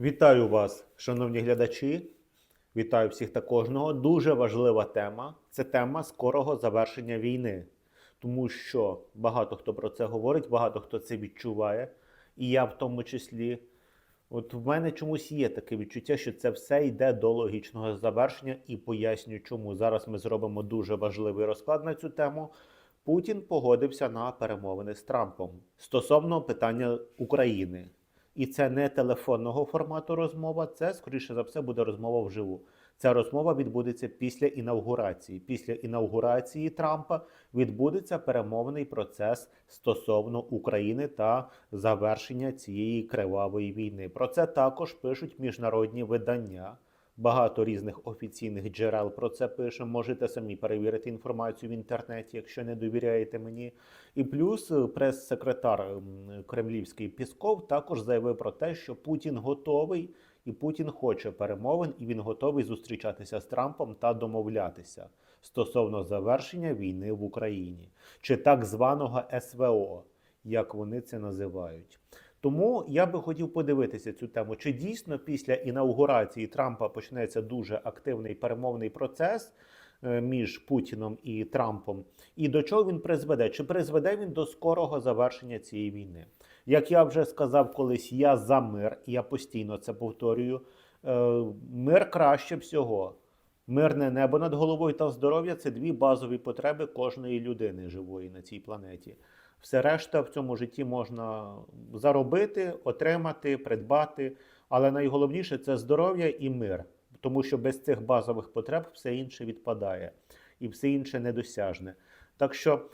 Вітаю вас, шановні глядачі. Вітаю всіх та кожного. Дуже важлива тема. Це тема скорого завершення війни. Тому що багато хто про це говорить, багато хто це відчуває. І я в тому числі. От в мене чомусь є таке відчуття, що це все йде до логічного завершення, і поясню, чому. Зараз ми зробимо дуже важливий розклад на цю тему. Путін погодився на перемовини з Трампом стосовно питання України. І це не телефонного формату розмова, це, скоріше за все, буде розмова вживу. Ця розмова відбудеться після інаугурації. Після інаугурації Трампа відбудеться перемовний процес стосовно України та завершення цієї кривавої війни. Про це також пишуть міжнародні видання. Багато різних офіційних джерел про це пише. Можете самі перевірити інформацію в інтернеті, якщо не довіряєте мені. І плюс е, прес-секретар кремлівський Пісков також заявив про те, що Путін готовий і Путін хоче перемовин, і він готовий зустрічатися з Трампом та домовлятися стосовно завершення війни в Україні чи так званого СВО, як вони це називають. Тому я би хотів подивитися цю тему, чи дійсно після інаугурації Трампа почнеться дуже активний перемовний процес е, між Путіном і Трампом, і до чого він призведе? Чи призведе він до скорого завершення цієї війни? Як я вже сказав колись, я за мир, і я постійно це повторюю. Е, Мир краще всього. Мирне небо над головою та здоров'я це дві базові потреби кожної людини живої на цій планеті. Все решта в цьому житті можна заробити, отримати, придбати. Але найголовніше це здоров'я і мир, тому що без цих базових потреб все інше відпадає і все інше недосяжне. Так що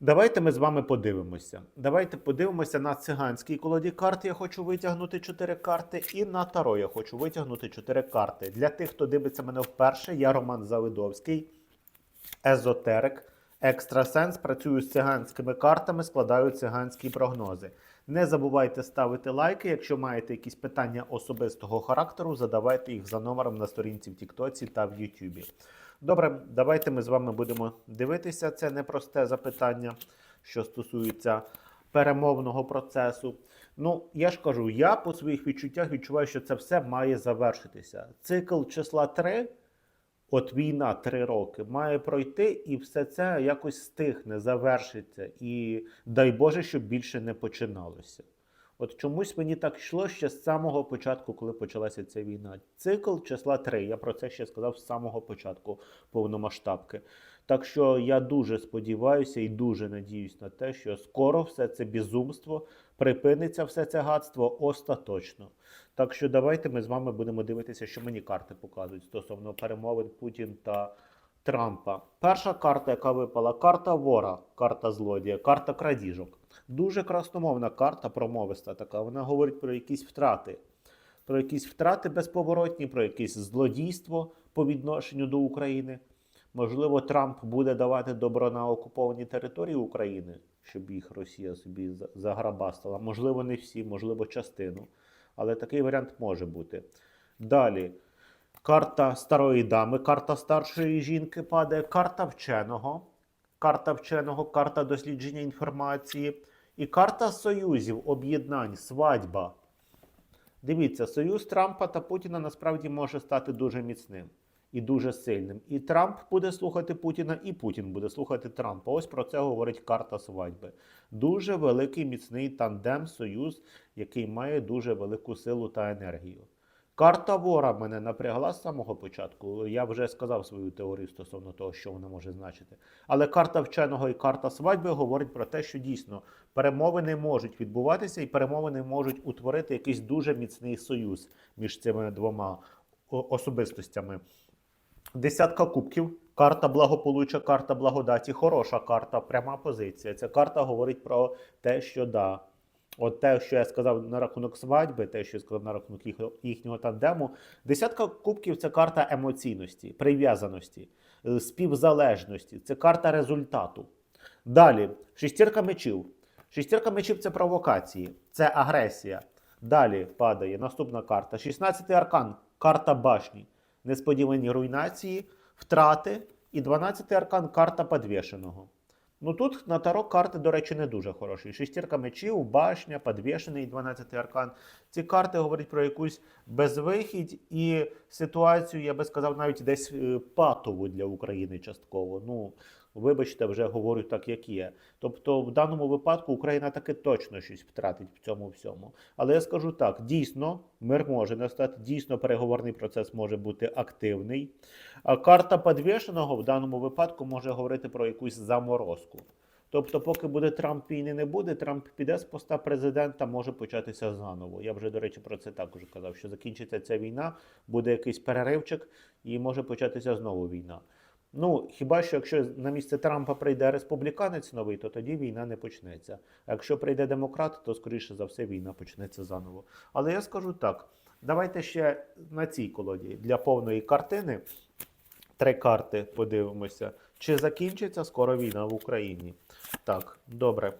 давайте ми з вами подивимося. Давайте подивимося на циганській колоді карт. Я хочу витягнути 4 карти, і на таро я хочу витягнути 4 карти. Для тих, хто дивиться мене вперше, я Роман Завидовський, езотерик. Екстрасенс працюю з циганськими картами, складаю циганські прогнози. Не забувайте ставити лайки. Якщо маєте якісь питання особистого характеру, задавайте їх за номером на сторінці в Тіктоці та в Ютубі. Добре, давайте ми з вами будемо дивитися це непросте запитання, що стосується перемовного процесу. Ну, я ж кажу, я по своїх відчуттях відчуваю, що це все має завершитися. Цикл числа 3 От війна три роки має пройти, і все це якось стихне, завершиться. І дай Боже, щоб більше не починалося. От чомусь мені так йшло ще з самого початку, коли почалася ця війна. Цикл числа 3. Я про це ще сказав з самого початку повномасштабки. Так що я дуже сподіваюся і дуже надіюсь на те, що скоро все це безумство припиниться, все це гадство остаточно. Так що давайте ми з вами будемо дивитися, що мені карти показують стосовно перемовин Путін та Трампа. Перша карта, яка випала, карта вора, карта злодія, карта крадіжок. Дуже красномовна карта, промовиста така. Вона говорить про якісь втрати. Про якісь втрати безповоротні, про якесь злодійство по відношенню до України. Можливо, Трамп буде давати добро на окуповані території України, щоб їх Росія собі за- заграбастала. Можливо, не всі, можливо, частину. Але такий варіант може бути. Далі. Карта старої дами, карта старшої жінки падає, карта вченого, карта вченого, карта дослідження інформації і карта союзів, об'єднань, свадьба. Дивіться, союз Трампа та Путіна насправді може стати дуже міцним і дуже сильним. І Трамп буде слухати Путіна, і Путін буде слухати Трампа. Ось про це говорить карта свадьби. Дуже великий міцний тандем, союз, який має дуже велику силу та енергію. Карта вора мене напрягла з самого початку. Я вже сказав свою теорію стосовно того, що вона може значити. Але карта вченого і карта свадьби говорить про те, що дійсно перемовини можуть відбуватися, і перемовини можуть утворити якийсь дуже міцний союз між цими двома особистостями. Десятка кубків, карта благополуччя, карта благодаті, хороша карта, пряма позиція. Ця карта говорить про те, що да. От те, що я сказав на рахунок свадьби, те, що я сказав на рахунок їх, їхнього тандему. Десятка кубків це карта емоційності, прив'язаності, е, співзалежності, це карта результату. Далі, шестірка мечів. Шестірка мечів це провокації, це агресія. Далі падає наступна карта. 16 аркан, карта башні, несподівані руйнації, втрати. І 12 аркан карта подвішеного. Ну тут на таро карти, до речі, не дуже хороші. Шестірка мечів, башня, підвішений 12-й аркан. Ці карти говорять про якусь безвихідь і ситуацію, я би сказав, навіть десь е, патову для України частково. Ну, вибачте, вже говорю так, як є. Тобто, в даному випадку Україна таки точно щось втратить в цьому всьому. Але я скажу так: дійсно, мир може настати, дійсно, переговорний процес може бути активний. А карта підвішеного в даному випадку може говорити про якусь заморозку. Тобто, поки буде Трамп війни не буде, Трамп піде з поста президента, може початися заново. Я вже, до речі, про це також казав, що закінчиться ця війна, буде якийсь переривчик і може початися знову війна. Ну, хіба що якщо на місце Трампа прийде республіканець новий, то тоді війна не почнеться. А якщо прийде демократ, то скоріше за все війна почнеться заново. Але я скажу так: давайте ще на цій колоді для повної картини три карти подивимося. Чи закінчиться скоро війна в Україні? Так, добре.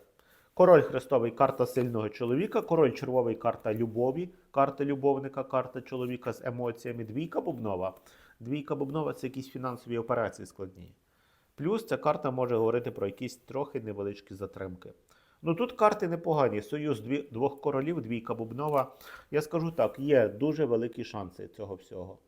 Король Хрестовий карта сильного чоловіка, король червовий карта любові, карта любовника, карта чоловіка з емоціями, двійка бубнова. Двійка бубнова це якісь фінансові операції складні. Плюс ця карта може говорити про якісь трохи невеличкі затримки. Ну тут карти непогані. Союз дві, двох королів, двійка бубнова. Я скажу так, є дуже великі шанси цього всього.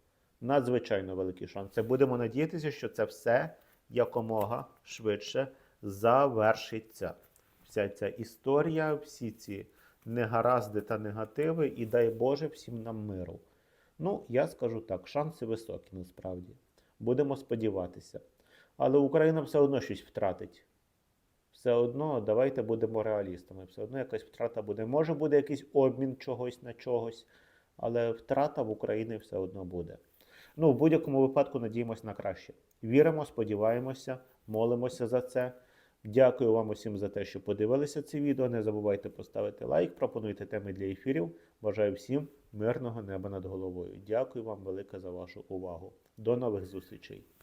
Надзвичайно великі шанси. Будемо надіятися, що це все якомога швидше завершиться. Вся ця історія, всі ці негаразди та негативи, і дай Боже всім нам миру. Ну, я скажу так, шанси високі насправді. Будемо сподіватися. Але Україна все одно щось втратить. Все одно давайте будемо реалістами. Все одно якась втрата буде. Може буде якийсь обмін чогось на чогось, але втрата в Україні все одно буде. Ну, в будь-якому випадку надіємося на краще. Віримо, сподіваємося, молимося за це. Дякую вам усім за те, що подивилися це відео. Не забувайте поставити лайк, пропонуйте теми для ефірів. Бажаю всім мирного неба над головою. Дякую вам велике за вашу увагу. До нових зустрічей!